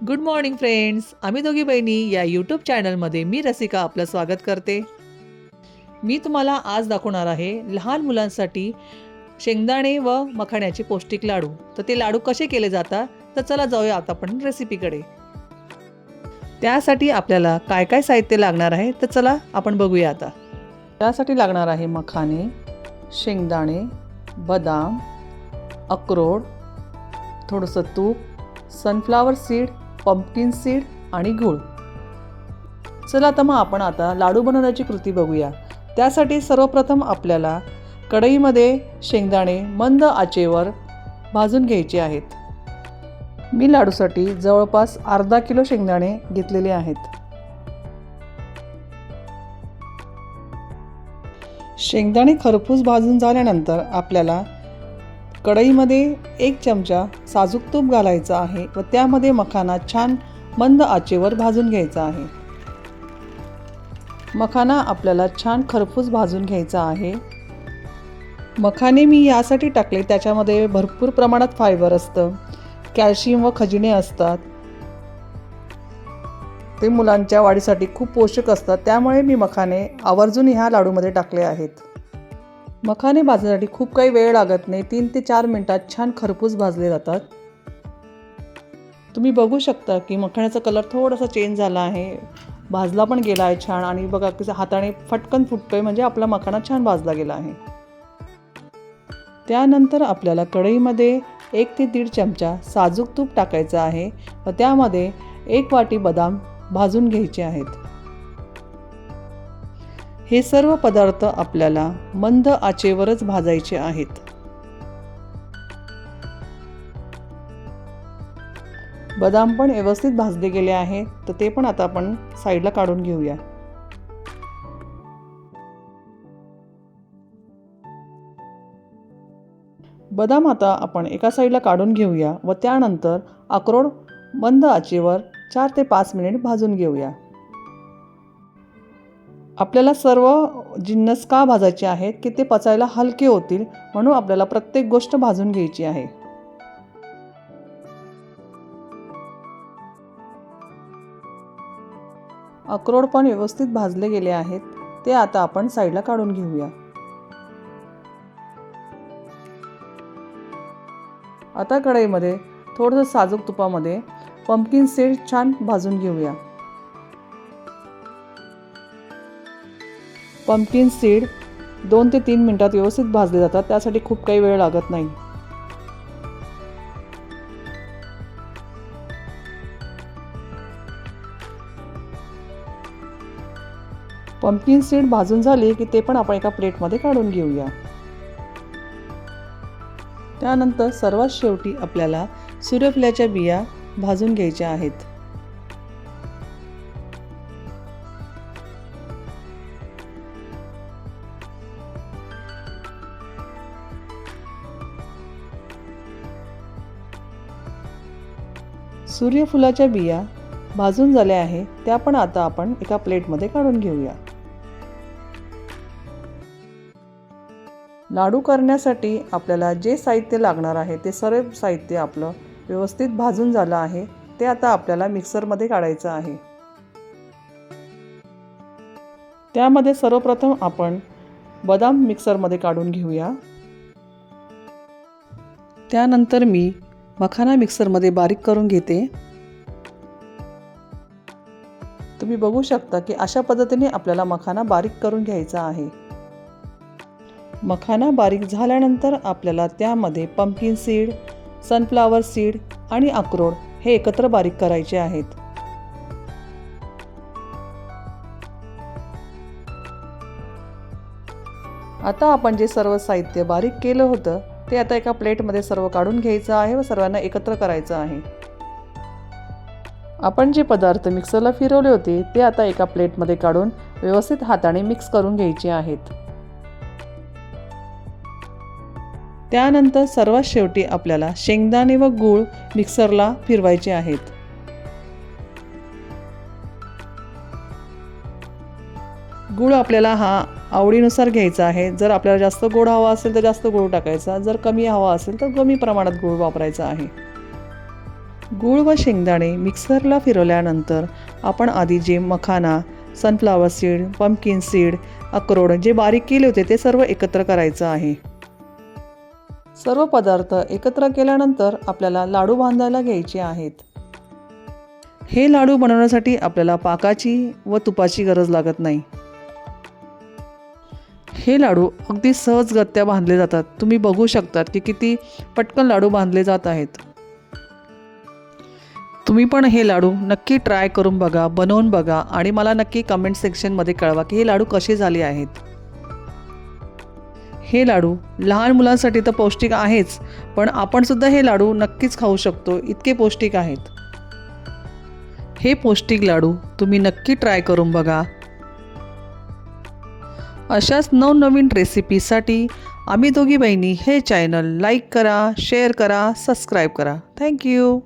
Good morning friends आम्ही दोघी बहिणी या यूट्यूब चॅनलमध्ये मी रसिका आपलं स्वागत करते. मी तुम्हाला आज दाखवणार आहे लहान मुलांसाठी शेंगदाणे व मखाण्याचे पौष्टिक लाडू. तर ते लाडू कसे केले जातात? तर चला जाऊया आता आपण रेसिपीकडे त्यासाठी आपल्याला काय काय साहित्य लागणार आहे? तर चला आपण बघूया आता. त्यासाठी लागणार आहे मखाने शेंगदाणे बदाम अक्रोड थोडंसं तूप सनफ्लावर सीड पंपकिन सीड आणि गूळ. चला तर मग आपण आता लाडू बनवण्याची कृती बघूया. त्यासाठी सर्वप्रथम आपल्याला कढईमध्ये शेंगदाणे मंद आचेवर भाजून घ्यायचे आहेत. मी लाडूसाठी जवळपास अर्धा किलो शेंगदाणे घेतलेले आहेत. शेंगदाणे खरपूस भाजून झाल्यानंतर आपल्याला कढईमध्ये एक चमचा साजूक तूप घालायचा आहे व त्यामध्ये मखाना छान मंद आचेवर भाजून घ्यायचा आहे. मखाना आपल्याला छान खरपूस भाजून घ्यायचा आहे. मखाने मी यासाठी टाकले त्याच्यामध्ये भरपूर प्रमाणात फायबर असतं कॅल्शियम व खजिने असतात. ते मुलांच्या वाढीसाठी खूप पोषक असतात त्यामुळे मी मखाने आवर्जून ह्या लाडूमध्ये टाकले आहेत. मखाने भाजण्यासाठी खूप काही वेळ लागत नाही. तीन ते चार मिनटात छान खरपूस भाजले जातात. तुम्ही बघू शकता की मखाण्याचा कलर थोडासा चेंज झाला आहे. भाजला पण गेला आहे छान आणि बघा की हाताने फटकन फुटतोय म्हणजे आपला मखाणा छान भाजला गेला आहे. त्यानंतर आपल्याला कढईमध्ये एक ते दीड चमचा साजूक तूप टाकायचं आहे व त्यामध्ये एक वाटी बदाम भाजून घ्यायचे आहेत. हे सर्व पदार्थ आपल्याला मंद आचेवरच भाजायचे आहेत. बदाम पण व्यवस्थित भाजले गेले आहेत तर ते पण आता आपण साईडला काढून घेऊया. बदाम आता आपण एका साईडला काढून घेऊया व त्यानंतर अक्रोड मंद आचेवर चार ते पाच मिनिट भाजून घेऊया. आपल्याला सर्व जिन्नस का भाजायचे आहेत की ते पचायला हलके होतील म्हणून आपल्याला प्रत्येक गोष्ट भाजून घ्यायची आहे. अक्रोड पण व्यवस्थित भाजले गेले आहेत. ते आता आपण साईडला काढून घेऊया. आता कढईमध्ये थोडंसं साजूक तुपामध्ये पंपकिन सीड छान भाजून घेऊया. पंपकिन सीड दोन ते तीन मिनटात व्यवस्थित भाजले जातात. त्यासाठी खूप काही वेळ लागत नाही. पंपकिन सीड भाजून झाली की ते पण आपण एका प्लेटमध्ये काढून घेऊया. त्यानंतर सर्वात शेवटी आपल्याला सूर्यफुलाच्या बिया भाजून घ्यायच्या आहेत. सूर्यफुलाच्या बिया भाजून झाल्या आहे त्या पण आता आपण एका प्लेटमध्ये काढून घेऊया. लाडू करण्यासाठी आपल्याला जे साहित्य लागणार आहे ते सर्व साहित्य आपलं व्यवस्थित भाजून झालं आहे ते आता आपल्याला मिक्सरमध्ये काढायचं आहे. त्यामध्ये सर्वप्रथम आपण बदाम मिक्सरमध्ये काढून घेऊया. त्यानंतर मी मखाना मिक्सरमध्ये बारीक करून घेते. तुम्ही बघू शकता की अशा पद्धतीने आपल्याला मखाना बारीक करून घ्यायचा आहे. मखाना बारीक झाल्यानंतर आपल्याला त्यामध्ये पंपकिन सीड सनफ्लावर सीड आणि अक्रोड हे एकत्र बारीक करायचे आहेत. आता आपण जे सर्व साहित्य बारीक केलं होतं ते आता एका प्लेटमध्ये सर्व काढून घ्यायचं आहे व सर्वांना एकत्र करायचं आहे. आपण जे पदार्थ मिक्सरला फिरवले होते ते आता एका प्लेटमध्ये काढून व्यवस्थित हाताने मिक्स करून घ्यायचे आहेत. त्यानंतर सर्वात शेवटी आपल्याला शेंगदाणे व गूळ मिक्सरला फिरवायचे आहेत. गूळ आपल्याला हा आवडीनुसार घ्यायचा आहे. जर आपल्याला जास्त गोड हवा असेल तर जास्त गूळ टाकायचा. जर कमी हवा असेल तर कमी प्रमाणात गूळ वापरायचा आहे. गूळ व शेंगदाणे मिक्सरला फिरवल्यानंतर आपण आधी जे makhana sunflower seed pumpkin seed अक्रोड जे बारीक केले होते ते सर्व एकत्र करायचं आहे. सर्व पदार्थ एकत्र केल्यानंतर आपल्याला लाडू बांधायला घ्यायचे आहेत. हे लाडू बनवण्यासाठी आपल्याला पाकाची व तुपाची गरज लागत नाही. हे लाडू अगदी सहजगत्या बांधले जातात. तुम्ही बघू शकतात की किती पटकन लाडू बांधले जात आहेत. तुम्ही पण हे लाडू नक्की ट्राय करून बघा बनवून बघा आणि मला नक्की कमेंट सेक्शनमध्ये कळवा की हे लाडू कसे झाले आहेत. हे लाडू लहान मुलांसाठी तर पौष्टिक आहेच पण आपणसुद्धा हे लाडू नक्कीच खाऊ शकतो. इतके पौष्टिक आहेत. हे पौष्टिक लाडू तुम्ही नक्की ट्राय करून बघा. अशाच नवनवीन रेसिपीसाठी आम्ही दोघी बहिणी हे चॅनल लाईक करा शेअर करा सबस्क्राईब करा. Thank you